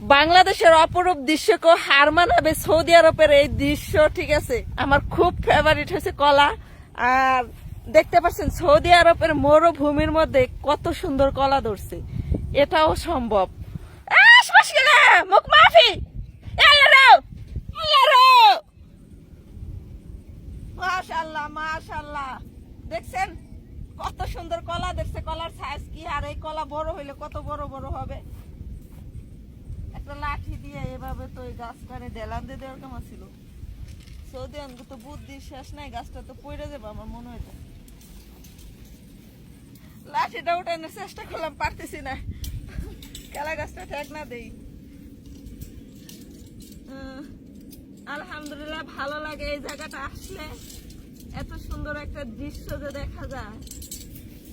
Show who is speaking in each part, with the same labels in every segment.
Speaker 1: বাংলাদেশের অপরূপ দৃশ্যকে হার মানাবে সৌদি আরবের এই দৃশ্য, ঠিক আছে? আমার খুব ফেভারিট হয়েছে কলা। আর দেখতে পাচ্ছেন, সৌদি আরবের মরুভূমির মধ্যে কত সুন্দর কলা ধরছে। এটাও সম্ভব। দেখছেন? কত সুন্দর কলা দেখছে কলার সাইজ কি আর এই কলা বড় হইলে কত বড় বড় হবে? একটা লাঠি দিয়ে এভাবে তো এই গাছটারে ডেলান দিয়ে দেওয়ার কেমন ছিল? সৌদি আরবে তো বুদ্ধি শেষ নাই, গাছটা তো পড়ে যাবে আমার মনে হয় লাঠিটা উঠানোর চেষ্টা করলাম, পারতেছি না। কেলা গাছটা ঠেক না দেই। আলহামদুলিল্লাহ ভালো লাগে এই জায়গাটা আসলে। এত সুন্দর একটা দৃশ্য যে দেখা যায়,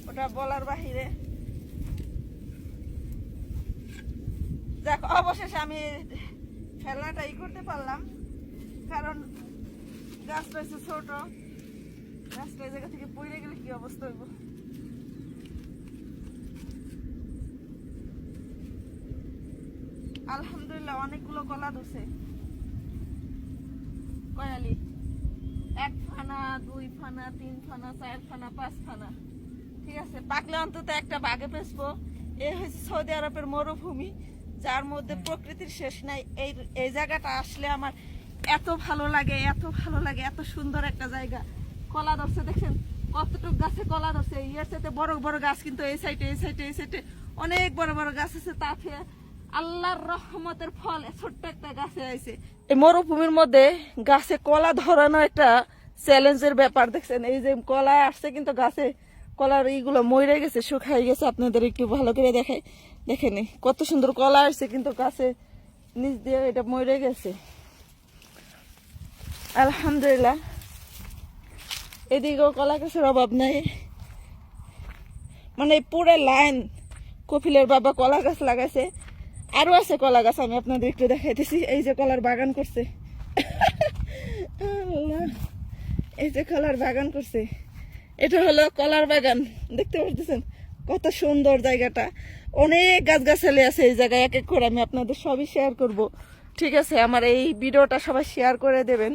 Speaker 1: ওটা বলার বাহিরে। যাক অবশেষে আমি ফেলনাটা ই করতে পারলাম। কারণ গাছটা হচ্ছে ছোট। গাছটা এই জায়গা থেকে পড়ে গেলে কি অবস্থা হইব? আলহামদুলিল্লাহ, অনেকগুলো কলা ধরছে। কয়ালি। এক ফানা, দুই ফানা, তিন ফানা, চার ফানা, পাঁচ ফানা। ঠিক আছে, পাকলে অন্তত একটা বাগে পেসবো এ হচ্ছে সৌদি আরবের মরুভূমি। যার মধ্যে প্রকৃতির শেষ নাই। এই এই জায়গাটা আসলে আমার এত ভালো লাগে, এত ভালো লাগে, এত সুন্দর একটা জায়গা। কলা ধরছে, দেখছেন? কতটুক গাছে কলা ধরছে। ইয়ের সাথে বড় বড় গাছ কিন্তু এই সাইডে এই সাইডে এই সাইডে অনেক বড় বড় গাছ আছে তাতে আল্লাহর রহমতের ফল ছোট্ট একটা গাছে আইছে। এই মরুভূমির মধ্যে গাছে কলা ধরানো একটা চ্যালেঞ্জের ব্যাপার, দেখছেন? এই যে কলা আসছে কিন্তু গাছে কলার এইগুলো মরে গেছে শুকাই গেছে। আপনাদের একটু ভালো করে দেখাই। দেখেন, কত সুন্দর কলা আসছে কিন্তু গাছে নিচ দিয়ে এটা মরে গেছে। আলহামদুলিল্লাহ, এদিকেও কলা গাছের অভাব নাই। মানে পুরো লাইন কপিলের বাবা কলা গাছ লাগাইছে। আরও আছে কলা গাছ, আমি আপনাদের একটু দেখাইতেছি, এই যে কলার বাগান করছে। এই যে কলার বাগান করছে। এটা হলো কলার বাগান, দেখতে পাচ্ছেন কত সুন্দর জায়গাটা। অনেক গাছগাছালি আছে এই জায়গায়, এক এক করে আমি আপনাদের সবই শেয়ার করব। ঠিক আছে, আমার এই ভিডিওটা সবাই শেয়ার করে দেবেন।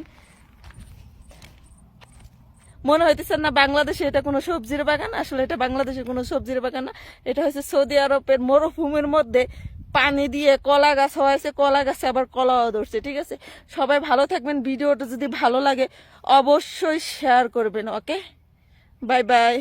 Speaker 1: মনে হইতেছে না বাংলাদেশে এটা কোনো সবজির বাগান? আসলে এটা বাংলাদেশের কোনো সবজির বাগান না। এটা হচ্ছে সৌদি আরবের মরুভূমির মধ্যে পানি দিয়ে কলা গাছ হয়েছে, কলা গাছে আবার কলাও ধরছে, ঠিক আছে? সবাই ভালো থাকবেন, ভিডিওটা যদি ভালো লাগে অবশ্যই শেয়ার করবেন ওকে বাই বাই